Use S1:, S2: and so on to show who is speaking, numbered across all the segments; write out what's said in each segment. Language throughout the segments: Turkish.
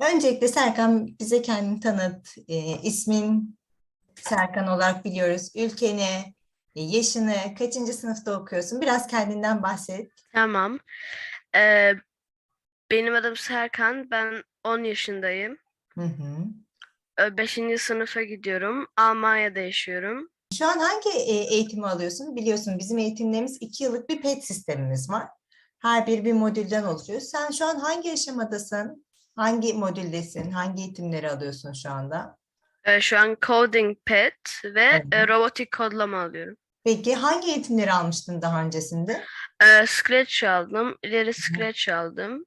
S1: Öncelikle Serkan bize kendini tanıt. E, ismin Serkan olarak biliyoruz. Ülkeni, e, yaşını, kaçıncı sınıfta okuyorsun? Biraz kendinden bahset.
S2: Tamam. Ee, benim adım Serkan. Ben 10 yaşındayım.
S1: Hı hı.
S2: 5. sınıfa gidiyorum. Almanya'da yaşıyorum.
S1: Şu an hangi e, eğitimi alıyorsun? Biliyorsun bizim eğitimlerimiz iki yıllık bir PET sistemimiz var. Her biri bir modülden oluşuyor. Sen şu an hangi aşamadasın? Hangi modüldesin? Hangi eğitimleri alıyorsun şu anda?
S2: Ee, şu an Coding Pet ve
S1: Hı hı.
S2: e, robotik kodlama alıyorum.
S1: Peki hangi eğitimleri almıştın daha öncesinde?
S2: Ee, Scratch aldım. İleri Scratch aldım.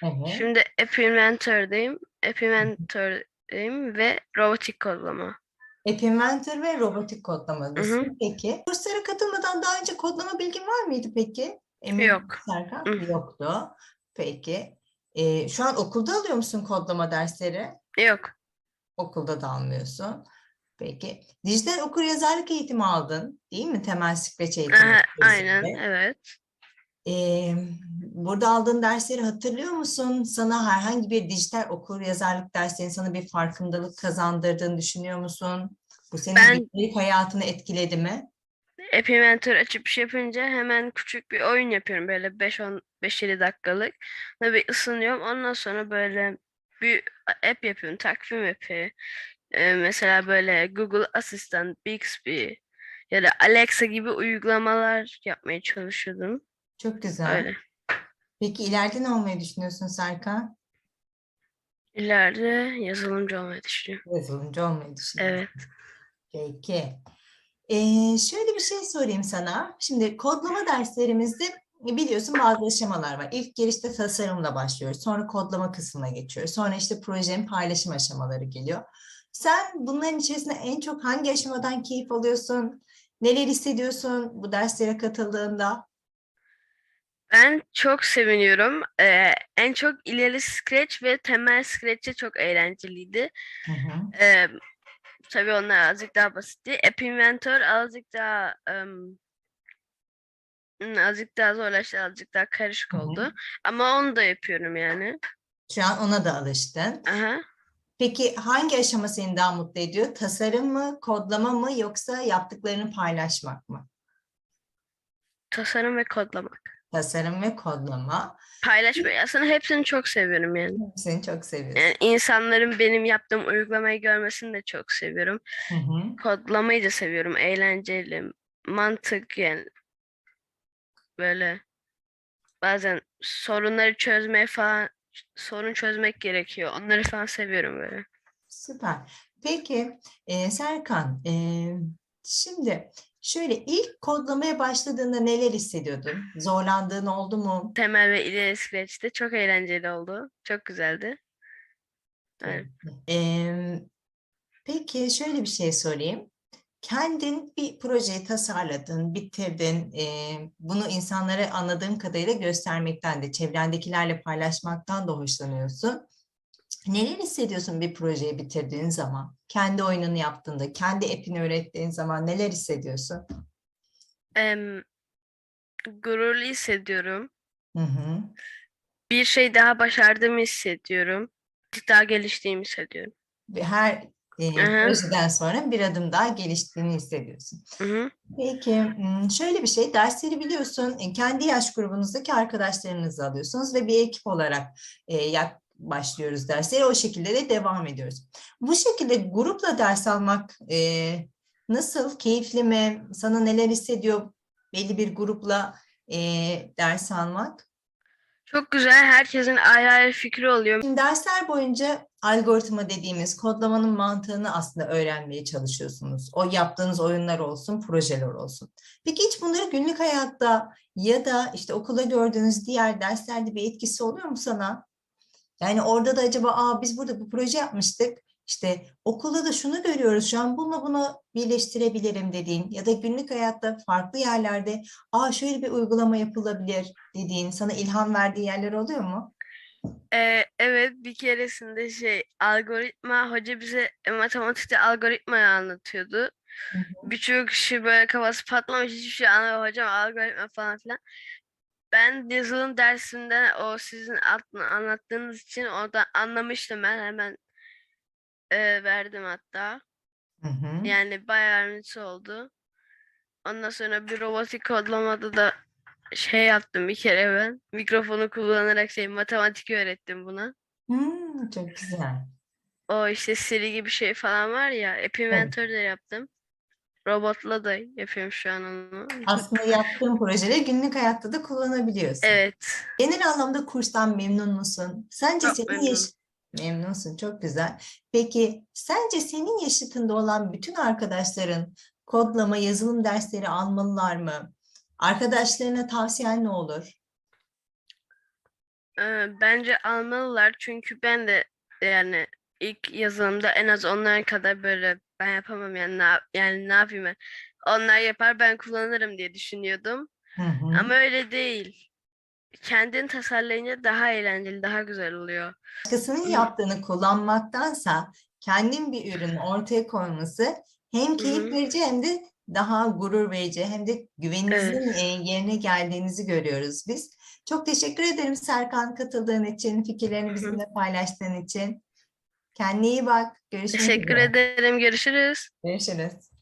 S1: Hı hı.
S2: Şimdi App Inventor'dayım. App Inventor'dayım ve robotik kodlama.
S1: App Inventor ve robotik kodlamalısın.
S2: Hı hı.
S1: Peki. Kurslara katılmadan daha önce kodlama bilgin var mıydı peki? Emin
S2: Yok.
S1: Serkan? Yoktu. Peki. Ee, şu an okulda alıyor musun kodlama dersleri?
S2: Yok.
S1: Okulda da almıyorsun. Peki. Dijital okuryazarlık eğitimi aldın, değil mi? Temel Scratch eğitimi.
S2: Aha, aynen. Evet.
S1: Ee, burada aldığın dersleri hatırlıyor musun? Sana herhangi bir dijital okuryazarlık derslerinin sana bir farkındalık kazandırdığını düşünüyor musun? Bu senin
S2: Ben-
S1: gündelik hayatını etkiledi mi?
S2: App Inventor açıp şey yapınca hemen küçük bir oyun yapıyorum böyle 5-10 5-7 dakikalık. Ve bir ısınıyorum. Ondan sonra böyle bir app yapıyorum. Takvim app'i. Ee, mesela böyle Google Asistan, Bixby ya da Alexa gibi uygulamalar yapmaya çalışıyordum.
S1: Çok güzel.
S2: Öyle.
S1: Peki ileride ne olmayı düşünüyorsun Serkan?
S2: İleride yazılımcı olmayı düşünüyorum.
S1: Yazılımcı olmayı düşünüyorsun.
S2: Evet.
S1: Peki. Ee, şöyle bir şey sorayım sana. Şimdi kodlama derslerimizde biliyorsun bazı aşamalar var. İlk girişte tasarımla başlıyoruz. Sonra kodlama kısmına geçiyoruz. Sonra işte projenin paylaşım aşamaları geliyor. Sen bunların içerisinde en çok hangi aşamadan keyif alıyorsun? Neler hissediyorsun bu derslere katıldığında?
S2: Ben çok seviniyorum. Ee, en çok ileri Scratch ve temel Scratch'e çok eğlenceliydi.
S1: Hı hı.
S2: Ee, tabii onlar azıcık daha basitti. App Inventor azıcık daha hmm, azıcık daha zorlaştı, azıcık daha karışık
S1: Hı hı.
S2: oldu. Ama onu da yapıyorum yani.
S1: Şu an ona da alıştın.
S2: Aha.
S1: Peki hangi aşama seni daha mutlu ediyor? Tasarım mı, kodlama mı yoksa yaptıklarını paylaşmak mı?
S2: Tasarım ve kodlamak.
S1: Tasarım ve kodlama.
S2: Paylaşmayı aslında hepsini çok seviyorum yani.
S1: Seni çok seviyorsun.
S2: Yani insanların benim yaptığım uygulamayı görmesini de çok seviyorum.
S1: Hı hı.
S2: Kodlamayı da seviyorum. Eğlenceli, mantık yani böyle bazen sorunları çözmeye falan sorun çözmek gerekiyor. Onları falan seviyorum böyle.
S1: Süper. Peki e, Serkan, e, şimdi şöyle ilk kodlamaya başladığında neler hissediyordun? Zorlandığın oldu mu?
S2: Temel ve ileri Scratch'te çok eğlenceli oldu. Çok güzeldi. Evet.
S1: Peki şöyle bir şey sorayım. Kendin bir projeyi tasarladın, bitirdin. bunu insanlara anladığım kadarıyla göstermekten de, çevrendekilerle paylaşmaktan da hoşlanıyorsun. Neler hissediyorsun bir projeyi bitirdiğin zaman? Kendi oyununu yaptığında, kendi app'ini ürettiğin zaman neler hissediyorsun?
S2: Em, gururlu hissediyorum.
S1: Hı hı.
S2: Bir şey daha başardığımı hissediyorum. Daha geliştiğimi hissediyorum.
S1: Ve her e,
S2: Aha.
S1: projeden sonra bir adım daha geliştiğini hissediyorsun.
S2: Hı hı.
S1: Peki, şöyle bir şey, dersleri biliyorsun, e, kendi yaş grubunuzdaki arkadaşlarınızı alıyorsunuz ve bir ekip olarak e, yak- başlıyoruz derslere, o şekilde de devam ediyoruz. Bu şekilde grupla ders almak e, nasıl, keyifli mi, sana neler hissediyor belli bir grupla e, ders almak?
S2: Çok güzel. Herkesin ayrı ayrı fikri oluyor.
S1: Şimdi dersler boyunca algoritma dediğimiz kodlamanın mantığını aslında öğrenmeye çalışıyorsunuz. O yaptığınız oyunlar olsun, projeler olsun. Peki hiç bunları günlük hayatta ya da işte okulda gördüğünüz diğer derslerde bir etkisi oluyor mu sana? Yani orada da acaba Aa, biz burada bu proje yapmıştık. İşte okulda da şunu görüyoruz şu an bununla bunu birleştirebilirim dediğin ya da günlük hayatta farklı yerlerde Aa, şöyle bir uygulama yapılabilir dediğin sana ilham verdiği yerler oluyor mu?
S2: Ee, evet bir keresinde şey algoritma hoca bize e, matematikte algoritmayı anlatıyordu. Birçok kişi böyle kafası patlamış hiçbir şey anlamıyor hocam algoritma falan filan. Ben yazılım dersinden o sizin anlattığınız için orada anlamıştım ben hemen e, verdim hatta.
S1: Hı hı.
S2: Yani bayağı yardımcısı oldu. Ondan sonra bir robotik kodlamada da şey yaptım bir kere ben. Mikrofonu kullanarak şey matematik öğrettim buna.
S1: Hmm, çok güzel.
S2: O işte Siri gibi şey falan var ya. App Inventor da yaptım. Robotla da yapıyorum şu an onu.
S1: Aslında yaptığın projeleri günlük hayatta da kullanabiliyorsun.
S2: Evet.
S1: Genel anlamda kurstan memnun musun? Sence
S2: Çok
S1: senin yaş- memnunsun, çok güzel. Peki sence senin yaşıtında olan bütün arkadaşların kodlama, yazılım dersleri almalılar mı? Arkadaşlarına tavsiyen ne olur?
S2: Ee, bence almalılar çünkü ben de yani ilk yazılımda en az onlar kadar böyle ben yapamam yani ne, yani ne yapayım ben? Onlar yapar ben kullanırım diye düşünüyordum.
S1: Hı hı.
S2: Ama öyle değil. Kendin tasarlayınca daha eğlenceli, daha güzel oluyor.
S1: Başkasının yaptığını kullanmaktansa kendin bir ürün ortaya koyması hem keyif
S2: hı.
S1: verici hem de daha gurur verici hem de güveninizin
S2: Evet.
S1: e, yerine geldiğinizi görüyoruz biz. Çok teşekkür ederim Serkan katıldığın için, fikirlerini bizimle paylaştığın için. Kendine iyi bak. Görüşmek
S2: Teşekkür
S1: üzere.
S2: ederim. Görüşürüz.
S1: Görüşürüz.